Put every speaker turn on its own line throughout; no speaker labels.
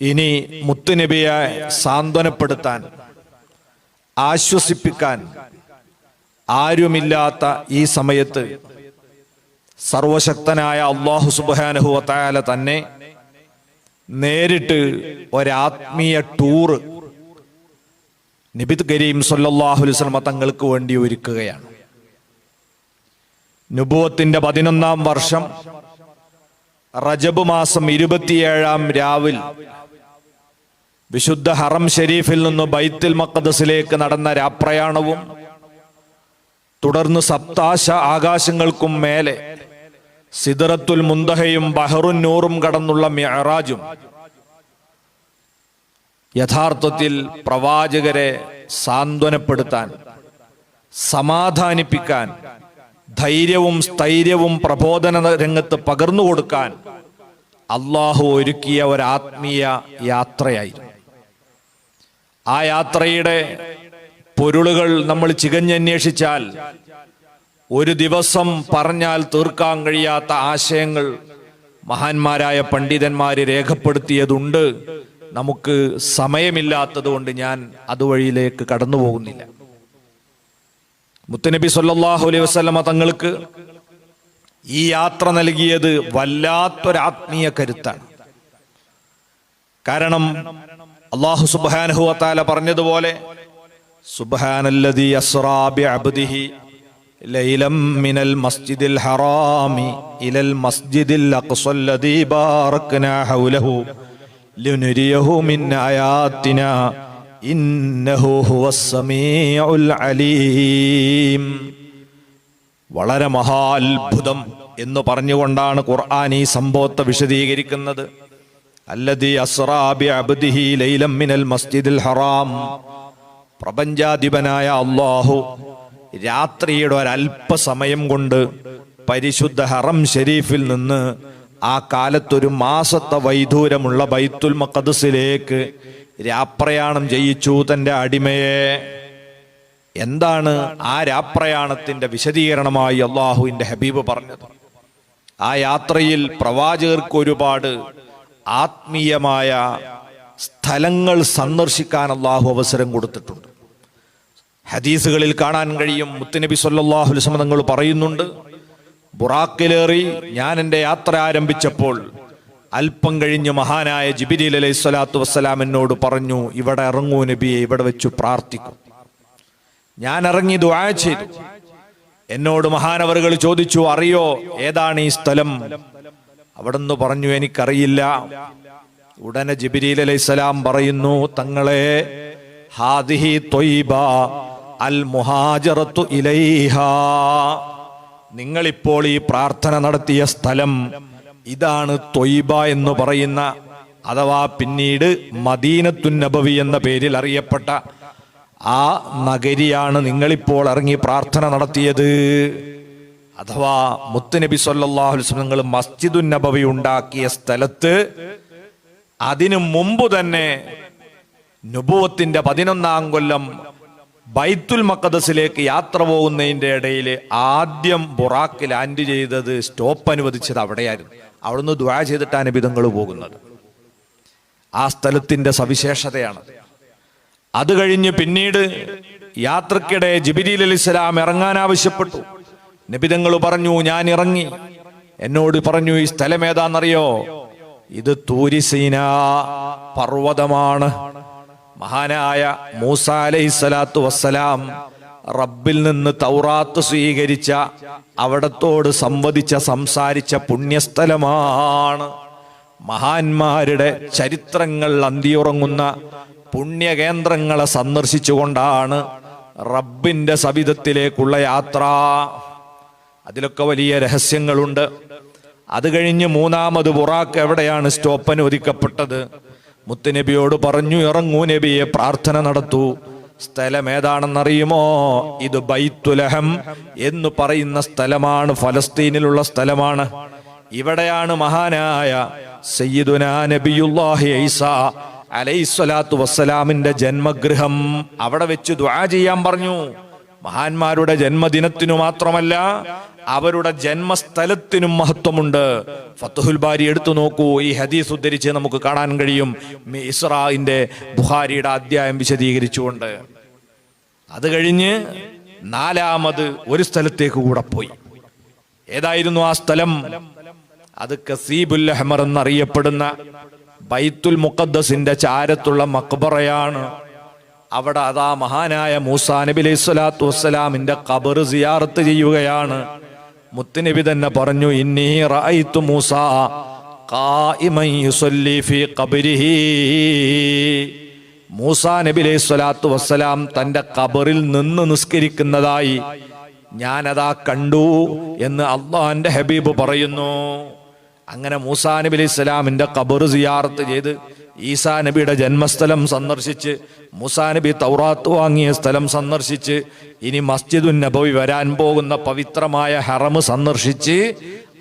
ഇനി മുത്തുനബിയെ സാന്ത്വനപ്പെടുത്താൻ ആശ്വസിപ്പിക്കാൻ ആരുമില്ലാത്ത ഈ സമയത്ത് സർവശക്തനായ അള്ളാഹു സുബാനുഹുവത്തായാല തന്നെ നേരിട്ട് ഒരാത്മീയ ടൂറ് നിബിത് കരീം സൊല്ലാഹുലിസ്ലമ തങ്ങൾക്ക് വേണ്ടി ഒരുക്കുകയാണ്. നുബുവത്തിന്റെ പതിനൊന്നാം വർഷം റജബ് മാസം ഇരുപത്തിയേഴാം രാവിൽ വിശുദ്ധ ഹറം ഷെരീഫിൽ നിന്ന് ബൈത്തുൽ മക്കദസിലേക്ക് നടന്ന രാപ്രയാണവും തുടർന്ന് സപ്താശ ആകാശങ്ങൾക്കും മേലെ സിദറത്തുൽ മുന്തഹയും ബഹറുൻ നൂറും കടന്നുള്ള മിഅറാജും യഥാർത്ഥത്തിൽ പ്രവാചകരെ സാന്ത്വനപ്പെടുത്താൻ സമാധാനിപ്പിക്കാൻ ധൈര്യവും സ്ഥൈര്യവും പ്രബോധന രംഗത്ത് പകർന്നു കൊടുക്കാൻ അള്ളാഹു ഒരുക്കിയ ഒരാത്മീയ യാത്രയായിരുന്നു. ആ യാത്രയുടെ പൊരുളുകൾ നമ്മൾ ചികഞ്ഞന്വേഷിച്ചാൽ ഒരു ദിവസം പറഞ്ഞാൽ തീർക്കാൻ കഴിയാത്ത ആശയങ്ങൾ മഹാന്മാരായ പണ്ഡിതന്മാര് രേഖപ്പെടുത്തിയതുണ്ട്. നമുക്ക് സമയമില്ലാത്തതുകൊണ്ട് ഞാൻ അതുവഴിയിലേക്ക് കടന്നു പോകുന്നില്ല മുത്തനബി സല്ലാഹു അലൈഹി വസല്ലമ തങ്ങൾക്ക് ഈ യാത്ര നൽകിയത് വല്ലാത്തൊരാത്മീയ കരുത്താണ്. കാരണം അള്ളാഹു സുബ്ഹാനഹു വതആല പറഞ്ഞതുപോലെ ലൈലം മിനൽ മസ്ജിദിൽ ഹറാമി ഇലൽ മസ്ജിദിൽ ഹൗലഹു ഇന്നഹു വളരെ മഹാത്ഭുതം എന്ന് പറഞ്ഞുകൊണ്ടാണ് ഖുർആൻ ഈ സംഭവത്തെ വിശദീകരിക്കുന്നത്. അബ്ദിഹി ഹറാം. പ്രപഞ്ചാധിപനായ അള്ളാഹു രാത്രിയുടെ ഒരല്പസമയം കൊണ്ട് പരിശുദ്ധ ഹറം ഷെരീഫിൽ നിന്ന് ആ കാലത്തൊരു മാസത്തെ വൈദൂരമുള്ള ബൈത്തുൽ മക്കദസിലേക്ക് രാപ്രയാണം ചെയ്യിച്ചു തന്റെ അടിമയെ. എന്താണ് ആ രാപ്രയാണത്തിന്റെ വിശദീകരണമായി അള്ളാഹുവിന്റെ ഹബീബ് പറഞ്ഞത്? ആ യാത്രയിൽ പ്രവാചകർക്ക് ഒരുപാട് ആത്മീയമായ സ്ഥലങ്ങൾ സന്ദർശിക്കാൻ അള്ളാഹു അവസരം കൊടുത്തിട്ടുണ്ട്. ഹദീസുകളിൽ കാണാൻ കഴിയും. മുത്തുനബി സല്ലാഹു വസല്ലം തങ്ങൾ പറയുന്നുണ്ട് ബുറാക്കിലേറി ഞാൻ എന്റെ യാത്ര ആരംഭിച്ചപ്പോൾ അല്പം കഴിഞ്ഞ് മഹാനായ ജിബിരിൽ അലൈഹി സ്വലാത്തു വസ്സലാം എന്നോട് പറഞ്ഞു ഇവിടെ ഇറങ്ങൂ നബിയെ ഇവിടെ വെച്ചു പ്രാർത്ഥിക്കും. ഞാൻ ഇറങ്ങി ദുആ ചെയ്തു. എന്നോട് മഹാനവറുകൾ ചോദിച്ചു അറിയോ ഏതാണ് ഈ സ്ഥലം? അവിടുന്ന് പറഞ്ഞു എനിക്കറിയില്ല. ഉടനെ ജിബിരിൽ അലൈഹിസ്സലാം പറയുന്നു തങ്ങളെ ഹാദിഹി തൊയ്ബ അൽ മുഹാജറത്തു ഇലൈഹ. നിങ്ങളിപ്പോൾ ഈ പ്രാർത്ഥന നടത്തിയ സ്ഥലം ഇതാണ് തൊയ്ബ എന്ന് പറയുന്ന അഥവാ പിന്നീട് മദീനത്തുൻ നബവി എന്ന പേരിൽ അറിയപ്പെട്ട ആ നഗരിയാണ് നിങ്ങളിപ്പോൾ ഇറങ്ങി പ്രാർത്ഥന നടത്തിയത്. അഥവാ മുത്തുനബി വസല്ലം മസ്ജിദുൻ നബവി ഉണ്ടാക്കിയ സ്ഥലത്ത് അതിനു മുമ്പ് തന്നെ നുബുവത്തിന്റെ പതിനൊന്നാം കൊല്ലം ബൈത്തുൽ മക്കദസിലേക്ക് യാത്ര പോകുന്നതിന്റെ ഇടയിൽ ആദ്യം ബുറാക്ക് ലാൻഡ് ചെയ്തത് സ്റ്റോപ്പ് അനുവദിച്ചത് അവിടെയായിരുന്നു. അവിടുന്ന് ദ്വാ ചെയ്തിട്ടാണ് നബിതങ്ങൾ പോകുന്നത്. ആ സ്ഥലത്തിന്റെ സവിശേഷതയാണ്. അത് കഴിഞ്ഞ് പിന്നീട് യാത്രക്കിടെ ജിബിരിൽ അലി ഇറങ്ങാൻ ആവശ്യപ്പെട്ടു. നബിതങ്ങൾ പറഞ്ഞു ഞാൻ ഇറങ്ങി എന്നോട് പറഞ്ഞു ഈ സ്ഥലം ഏതാണെന്നറിയോ? ഇത് തൂരിസീന പർവതമാണ്. മഹാനായ മൂസ അലൈഹി സ്വലാത്തു വസ്സലാം റബ്ബിൽ നിന്ന് തൗറാത്ത് സ്വീകരിച്ച അവിടത്തോട് സംവദിച്ച സംസാരിച്ച പുണ്യസ്ഥലമാണ്. മഹാന്മാരുടെ ചരിത്രങ്ങൾ അന്തിയുറങ്ങുന്ന പുണ്യകേന്ദ്രങ്ങളെ സന്ദർശിച്ചുകൊണ്ടാണ് റബ്ബിന്റെ സവിധത്തിലേക്കുള്ള യാത്ര. അതിലൊക്കെ വലിയ രഹസ്യങ്ങളുണ്ട്. അത് കഴിഞ്ഞ് മൂന്നാമത് ബുറാക്ക് എവിടെയാണ് സ്റ്റോപ്പ് അനുവദിക്കപ്പെട്ടത്? മുത്തുനബിയോട് പറഞ്ഞു ഇറങ്ങൂ നബിയെ പ്രാർത്ഥന നടത്തൂ. സ്ഥലം ഏതാണെന്നറിയുമോ? ഇത് ബൈത്തുലഹം എന്ന് പറയുന്ന സ്ഥലമാണ് ഫലസ്തീനിലുള്ള സ്ഥലമാണ്. ഇവിടെയാണ് മഹാനായ സയ്യിദുന നബിയുല്ലാഹി ഐസ അലൈസ്വലാത്തു വസ്സലാമിന്റെ ജന്മഗൃഹം. അവിടെ വെച്ച് ദ്വാ ചെയ്യാൻ പറഞ്ഞു. മഹാന്മാരുടെ ജന്മദിനത്തിനു മാത്രമല്ല അവരുടെ ജന്മസ്ഥലത്തിനും മഹത്വമുണ്ട്. ഫത്തുഹുൽ ബാരി എടുത്തു നോക്കൂ ഈ ഹദീസ് ഉദ്ധരിച്ച് നമുക്ക് കാണാൻ കഴിയും. ഇസ്രാഇന്റെ ബുഹാരിയുടെ അധ്യായം വിശദീകരിച്ചുകൊണ്ട്. അത് കഴിഞ്ഞ് നാലാമത് ഒരു സ്ഥലത്തേക്ക് കൂടെ പോയി. ഏതായിരുന്നു ആ സ്ഥലം? അത് കസീബുൽ അഹ്മർ എന്നറിയപ്പെടുന്ന ബൈത്തുൽ മുഖദ്ദസിന്റെ ചാരത്തുള്ള മക്ബറയാണ്. അവിടെ അതാ മഹാനായ മൂസാ നബി അലൈഹി സ്വലാത്തു വസ്സലാമിന്റെ ഖബർ സിയാറത്ത് ചെയ്യുകയാണ്. മുത്തുനബി തന്നെ പറഞ്ഞു ഇന്നി റഅയ്തു മൂസ ഖായിമൻ ഫീ ഖബരിഹി. നബി അലൈഹി സ്വലാത്തു വസ്സലാം തന്റെ ഖബറിൽ നിന്ന് നിസ്കരിക്കുന്നതായി ഞാനതാ കണ്ടു എന്ന് അള്ളാഹന്റെ ഹബീബ് പറയുന്നു. അങ്ങനെ മൂസാ നബി അലൈഹി സ്വലാമിന്റെ ഖബർ സിയാറത്ത് ചെയ്ത് ഈസാ നബിയുടെ ജന്മസ്ഥലം സന്ദർശിച്ച് മുസാ നബി തൗറാത്ത് വാങ്ങിയ സ്ഥലം സന്ദർശിച്ച് ഇനി മസ്ജിദുൻ നബവി വരാൻ പോകുന്ന പവിത്രമായ ഹറമ് സന്ദർശിച്ച്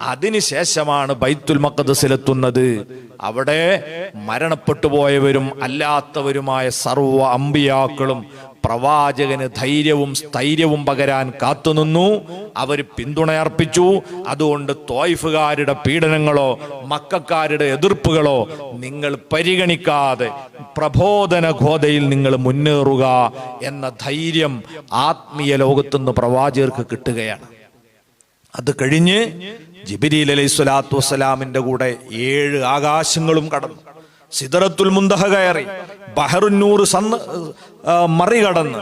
അതിനുശേഷമാണ് ബൈത്തുൽ മക്കദസിലെത്തുന്നത് അവിടെ മരണപ്പെട്ടു പോയവരും അല്ലാത്തവരുമായ സർവ അമ്പിയാക്കളും പ്രവാചകന് ധൈര്യവും സ്ഥൈര്യവും പകരാൻ കാത്തുനിന്നു. അവർ പിന്തുണയർപ്പിച്ചു. അതുകൊണ്ട് തോയ്ഫുകാരുടെ പീഡനങ്ങളോ മക്കാരുടെ എതിർപ്പുകളോ നിങ്ങൾ പരിഗണിക്കാതെ പ്രബോധന ഘോതയിൽ നിങ്ങൾ മുന്നേറുക എന്ന ധൈര്യം ആത്മീയ ലോകത്തുനിന്ന് പ്രവാചകർക്ക് കിട്ടുകയാണ്. അത് കഴിഞ്ഞ് ജിബിരിൽ അലൈഹി സ്വലാത്തു വസ്സലാമിന്റെ കൂടെ ഏഴ് ആകാശങ്ങളും കടന്നു. സിദറത്തുൽ മുന്തഹ കയറി ബഹറുന്നൂർ സന്ന് മറികടന്ന്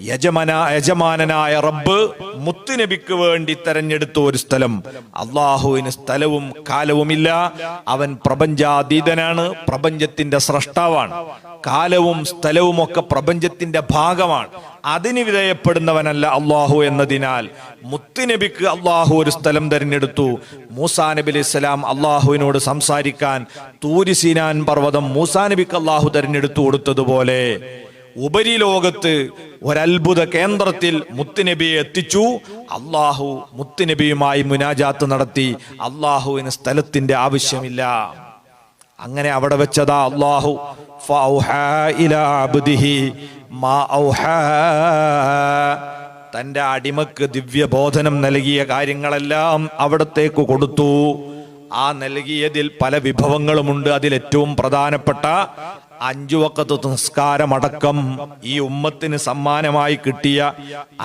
യജമന യജമാനനായ റബ്ബ് മുത്തുനബിക്ക് വേണ്ടി തെരഞ്ഞെടുത്ത ഒരു സ്ഥലം. അള്ളാഹുവിന് സ്ഥലവും കാലവുമില്ല. അവൻ പ്രപഞ്ചാതീതനാണ് പ്രപഞ്ചത്തിന്റെ സ്രഷ്ടാവാണ്. കാലവും സ്ഥലവും ഒക്കെ പ്രപഞ്ചത്തിന്റെ ഭാഗമാണ്. അതിന് വിധേയപ്പെടുന്നവനല്ല അള്ളാഹു എന്നതിനാൽ മുത്തുനബിക്ക് അള്ളാഹു ഒരു സ്ഥലം തെരഞ്ഞെടുത്തു. മൂസാ നബി അലൈഹി സ്വലാം അള്ളാഹുവിനോട് സംസാരിക്കാൻ തൂരിസീനാൻ പർവതം മൂസാ നബിക്ക് അള്ളാഹു തെരഞ്ഞെടുത്തു കൊടുത്തതുപോലെ ഉപരിലോകത്ത് ഒരത്ഭുത കേന്ദ്രത്തിൽ മുത്തുനബിയെ എത്തിച്ചു. അള്ളാഹു മുത്തുനബിയുമായി മുനാജാത്ത് നടത്തി. അള്ളാഹുവിന് സ്ഥലത്തിന്റെ ആവശ്യമില്ല. അങ്ങനെ അവിടെ വെച്ചതാ അള്ളാഹു. തന്റെ അടിമക്ക് ദിവ്യബോധനം നൽകിയ കാര്യങ്ങളെല്ലാം അവിടത്തേക്ക് കൊടുത്തു. ആ നൽകിയതിൽ പല വിഭവങ്ങളുമുണ്ട്. അതിൽ ഏറ്റവും പ്രധാനപ്പെട്ട അഞ്ചു വക്കത്ത് നിസ്കാരമടക്കം ഈ ഉമ്മത്തിന് സമ്മാനമായി കിട്ടിയ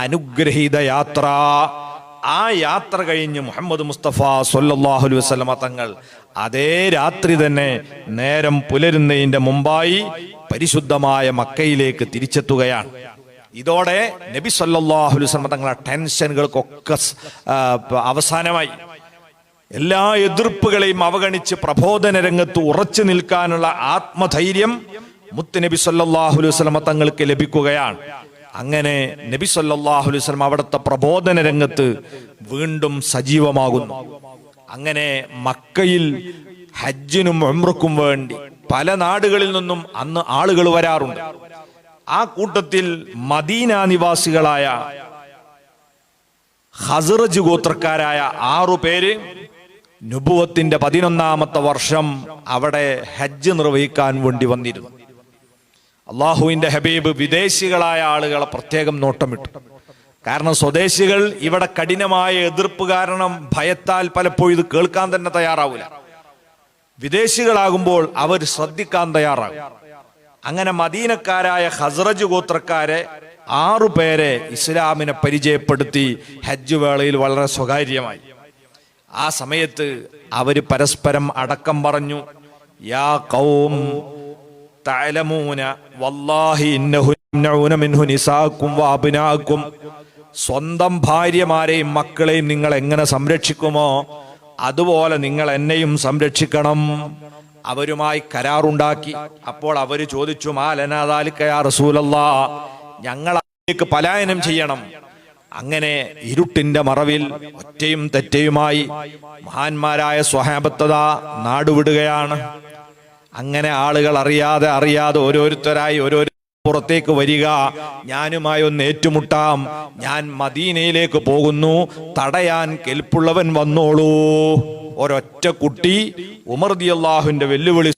അനുഗ്രഹീത യാത്ര. ആ യാത്ര കഴിഞ്ഞ് മുഹമ്മദ് മുസ്തഫ സൊല്ലാഹു അലൈഹി വസല്ലമ തങ്ങൾ അതേ രാത്രി തന്നെ നേരം പുലരുന്നതിന്റെ മുമ്പായി പരിശുദ്ധമായ മക്കയിലേക്ക് തിരിച്ചെത്തുകയാണ്. ഇതോടെ നബി സല്ലല്ലാഹു വസ്ലമ തങ്ങളെ തങ്ങളുടെ ടെൻഷനുകൾക്കൊക്കെ അവസാനമായി. എല്ലാ എതിർപ്പുകളെയും അവഗണിച്ച് പ്രബോധന രംഗത്ത് ഉറച്ചു നിൽക്കാനുള്ള ആത്മധൈര്യം മുത്ത് നബി സല്ലല്ലാഹു അലൈഹി തങ്ങൾക്ക് ലഭിക്കുകയാണ്. അങ്ങനെ നബി സല്ലല്ലാഹു അലൈഹി വസല്ലം അവിടുത്തെ പ്രബോധന രംഗത്ത് വീണ്ടും സജീവമാകുന്നു. അങ്ങനെ മക്കയിൽ ഹജ്ജിനും ഉംറക്കും വേണ്ടി പല നാടുകളിൽ നിന്നും അന്ന് ആളുകൾ വരാറുണ്ട്. ആ കൂട്ടത്തിൽ മദീന നിവാസികളായ ഹസറജ് ഗോത്രക്കാരായ ആറു പേര് നുബുവത്തിന്റെ പതിനൊന്നാമത്തെ വർഷം അവിടെ ഹജ്ജ് നിർവഹിക്കാൻ വേണ്ടി വന്നിരുന്നു. അള്ളാഹുവിന്റെ ഹബീബ് വിദേശികളായ ആളുകളെ പ്രത്യേകം നോട്ടമിട്ടു. കാരണം സ്വദേശികൾ ഇവിടെ കഠിനമായ എതിർപ്പ് കാരണം ഭയത്താൽ പലപ്പോഴും ഇത് കേൾക്കാൻ തന്നെ തയ്യാറാവില്ല. വിദേശികളാകുമ്പോൾ അവർ ശ്രദ്ധിക്കാൻ തയ്യാറാകും. അങ്ങനെ മദീനക്കാരായ ഹസ്രജ് ഗോത്രക്കാരെ ആറു പേരെ ഇസ്ലാമിനെ പരിചയപ്പെടുത്തി ഹജ്ജ് വേളയിൽ വളരെ സ്വകാര്യമായി. ആ സമയത്ത് അവർ പരസ്പരം അടക്കം പറഞ്ഞു യാ കൗം തഅലമൂന വല്ലാഹി മിൻഹു നിസാക്കും വഅബ്നാക്കും സ്വന്തം ഭാര്യമാരെയും മക്കളെയും നിങ്ങൾ എങ്ങനെ സംരക്ഷിക്കുമോ അതുപോലെ നിങ്ങൾ എന്നെയും സംരക്ഷിക്കണം. അവരുമായി കരാറുണ്ടാക്കി. അപ്പോൾ അവർ ചോദിച്ചു മാലനാദാലിക്കയാ റസൂലല്ലാ അതിലേക്ക് പലായനം ചെയ്യണം. അങ്ങനെ ഇരുട്ടിന്റെ മറവിൽ ഒറ്റയും തെറ്റയുമായി മഹാന്മാരായ സ്വഹാബത്തത നാടുവിടുകയാണ്. അങ്ങനെ ആളുകൾ അറിയാതെ അറിയാതെ ഓരോരുത്തരായി ഓരോ പുറത്തേക്ക് വരിക. ഞാനുമായി ഒന്ന് ഏറ്റുമുട്ടാം. ഞാൻ മദീനയിലേക്ക് പോകുന്നു. തടയാൻ കെൽപ്പുള്ളവൻ വന്നോളൂ. ഒരൊറ്റ കുട്ടി ഉമർദി അള്ളാഹുവിന്റെ വെല്ലുവിളി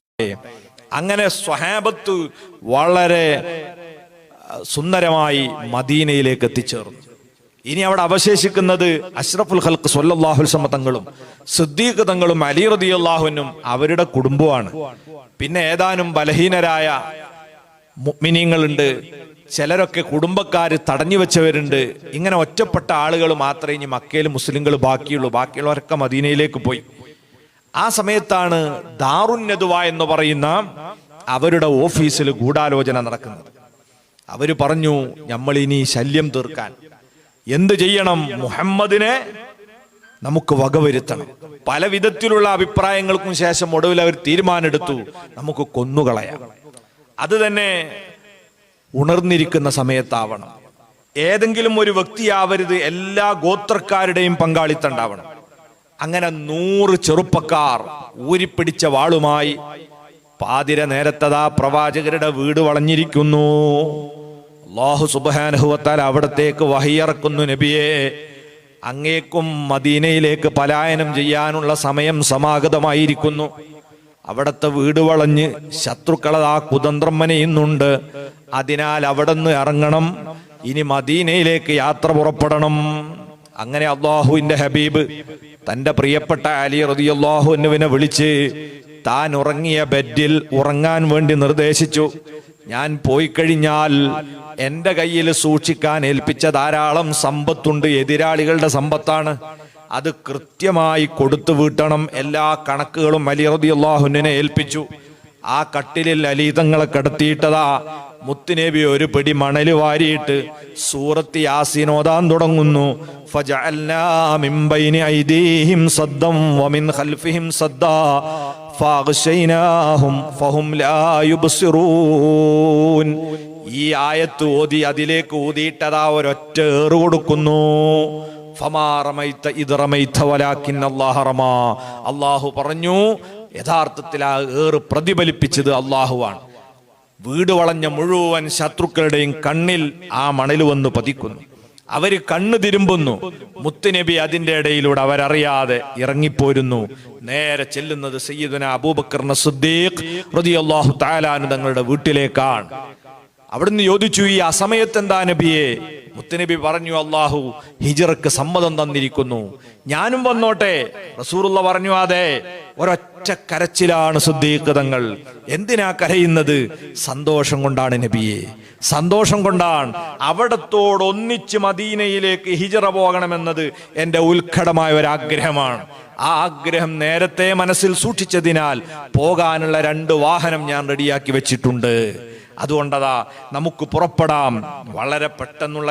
അങ്ങനെ സ്വഹാബത്ത് വളരെ സുന്ദരമായി മദീനയിലേക്ക് എത്തിച്ചേർന്നു. ഇനി അവിടെ അവശേഷിക്കുന്നത് അഷ്റഫുൽ ഹൽക്ക് സൊല്ലാഹുൽസമ തങ്ങളും സിദ്ദീഖ് തങ്ങളും അലി റതിയല്ലാഹുനും അവരുടെ കുടുംബമാണ് പിന്നെ ഏതാനും ബലഹീനരായ മുഅ്മിനീങ്ങളുണ്ട് ചിലരൊക്കെ കുടുംബക്കാർ തടഞ്ഞു വെച്ചവരുണ്ട്. ഇങ്ങനെ ഒറ്റപ്പെട്ട ആളുകൾ മാത്രമേ ഇനി മക്കയിൽ മുസ്ലിങ്ങൾ ബാക്കിയുള്ളൂ. ബാക്കിയുള്ളവരൊക്കെ മദീനയിലേക്ക് പോയി. ആ സമയത്താണ് ദാറുന്നതുവ എന്ന് പറയുന്ന അവരുടെ ഓഫീസിൽ ഗൂഢാലോചന നടക്കുന്നത്. അവർ പറഞ്ഞു നമ്മളിനി ശല്യം തീർക്കാൻ എന്ത് ചെയ്യണം? മുഹമ്മദിനെ നമുക്ക് വകവരുത്തണം പല വിധത്തിലുള്ള അഭിപ്രായങ്ങൾക്കും ശേഷം ഒടുവിൽ അവർ തീരുമാനമെടുത്തു. നമുക്ക് കൊന്നുകളയാം. അത് തന്നെ ഉണർന്നിരിക്കുന്ന സമയത്താവണം. ഏതെങ്കിലും ഒരു വ്യക്തിയാവരുത് എല്ലാ ഗോത്രക്കാരുടെയും പങ്കാളിത്തം ഉണ്ടാവണം അങ്ങനെ നൂറ് ചെറുപ്പക്കാർ ഊരിപ്പിടിച്ച വാളുമായി പാതിര നേരത്തതാ പ്രവാചകരുടെ വീട് വളഞ്ഞിരിക്കുന്നു. അള്ളാഹു സുബാനുഭവത്താൽ അവിടത്തേക്ക് വഹിയിറക്കുന്നു നബിയെ. അങ്ങേക്കും മദീനയിലേക്ക് പലായനം ചെയ്യാനുള്ള സമയം സമാഗതമായിരിക്കുന്നു. അവിടത്തെ വീട് വളഞ്ഞ് ശത്രുക്കളതാ കുതന്ത്രം മനയുന്നുണ്ട്. അതിനാൽ അവിടെ നിന്ന് ഇറങ്ങണം. ഇനി മദീനയിലേക്ക് യാത്ര പുറപ്പെടണം. അങ്ങനെ അള്ളാഹുവിന്റെ ഹബീബ് തന്റെ പ്രിയപ്പെട്ട അലി റതിയല്ലാഹുവിനെ വിളിച്ച് താൻ ഉറങ്ങിയ ബെഡിൽ ഉറങ്ങാൻ വേണ്ടി നിർദ്ദേശിച്ചു. ഞാൻ പോയി കഴിഞ്ഞാൽ എന്റെ കയ്യിൽ സൂക്ഷിക്കാൻ ഏൽപ്പിച്ച ധാരാളം സമ്പത്തുണ്ട് എതിരാളികളുടെ സമ്പത്താണ്. അത് കൃത്യമായി കൊടുത്തു വീട്ടണം. എല്ലാ കണക്കുകളും അലി അള്ളാഹുനെ ഏൽപ്പിച്ചു. ആ കട്ടിലിൽ അലീതങ്ങളെ കിടത്തിയിട്ടതാ. മുത്തുനബി ഒരു പിടി മണൽ വാരിയിട്ട് സൂറത്ത് യാസിനോദാൻ തുടങ്ങുന്നു. ഈ ആയത്ത് ഓതി അതിലേക്ക് ഊതിയിട്ടതാ ഒരൊറ്റ ഏറ് കൊടുക്കുന്നു. അള്ളാഹു പറഞ്ഞു യഥാർത്ഥത്തിൽ ആ ഏറ് പ്രതിഫലിപ്പിച്ചത് അള്ളാഹുവാണ് വീട് വളഞ്ഞ മുഴുവൻ ശത്രുക്കളുടെയും കണ്ണിൽ ആ മണൽ വന്ന് പതിക്കുന്നു. അവർ കണ്ണു തിരുമ്പുന്നു. മുത്തുനബി അതിന്റെ ഇടയിലൂടെ അവരറിയാതെ ഇറങ്ങിപ്പോരുന്നു. നേരെ ചെല്ലുന്നത് സയ്യിദുന അബൂബക്കറിന് സുദ്ദീഖ് റളിയല്ലാഹു തആലാനു തങ്ങളുടെ വീട്ടിലേക്കാണ്. അവിടുന്ന് ചോദിച്ചു ഈ അസമയത്ത് എന്താ നബിയെ? മുത്തുനബി പറഞ്ഞു അള്ളാഹു ഹിജറക്ക് സമ്മതം തന്നിരിക്കുന്നു. ഞാനും വന്നോട്ടെ. റസൂറുള്ള പറഞ്ഞു അതെ. ഒരൊറ്റ കരച്ചിലാണ് സുദ്ദീഖ് തങ്ങൾ. എന്തിനാ കരയുന്നത്? സന്തോഷം കൊണ്ടാണ് നബിയെ. സന്തോഷം കൊണ്ടാണ് അവിടത്തോട് ഒന്നിച്ച് മദീനയിലേക്ക് ഹിജറ പോകണമെന്നത് എന്റെ ഉത്കടമായ ഒരാഗ്രഹമാണ്. ആ ആഗ്രഹം നേരത്തെ മനസ്സിൽ സൂക്ഷിച്ചതിനാൽ പോകാനുള്ള രണ്ട് വാഹനം ഞാൻ റെഡിയാക്കി വെച്ചിട്ടുണ്ട്. അതുകൊണ്ടതാ നമുക്ക് പുറപ്പെടാം. വളരെ പെട്ടെന്നുള്ള